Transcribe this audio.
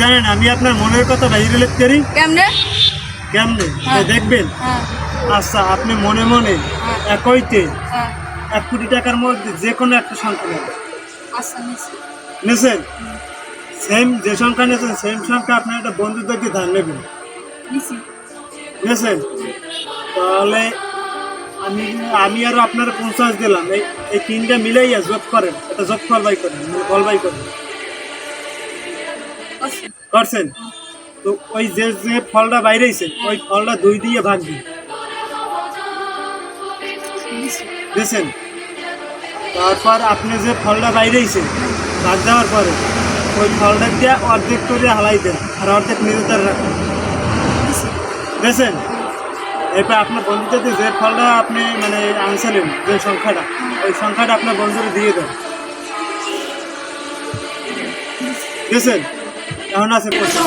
জানেন আমি আপনার মনের কথা বাইরে পারি কেমনে? কেমনে? হ্যাঁ। দেখবেন? হ্যাঁ। আচ্ছা আপনি মনে মনে একইতে হ্যাঁ। এক কোটি টাকার মধ্যে যে কোনো একটা সংখ্যা নেবেন আচ্ছা নিয়েছেন সেম যে সংখ্যা নিয়েছেন সেম সংখ্যা আপনার একটা বন্ধুদেরকে ধার নেবেন। নিছি তাহলে আমি আমি আরও আপনারা পঞ্চাশ দিলাম। এই এই তিনটা মিলাইয়া যোগ করেন এটা যোগ ফল বাই করেন ফল বাই করেন। করছেন। তো ওই যে যে ফলটা বাইরেছে ওই ফলটা দুই দিয়ে ভাগ দিন নিছি তারপর আপনি যে ফলটা বাইরেছে ভাগ দেওয়ার পরে ওই ফলটা দিয়ে অর্ধেক করে হালাই দেন আর অর্ধেক নিজেদের রাখেন। বুঝেছেন এরপর আপনার বন্ধুদের যে ফলটা আপনি মানে আনছিলেন, যে সংখ্যাটা, ওই সংখ্যাটা আপনার বন্ধুরা দিয়ে দেন। No, no hace puesto.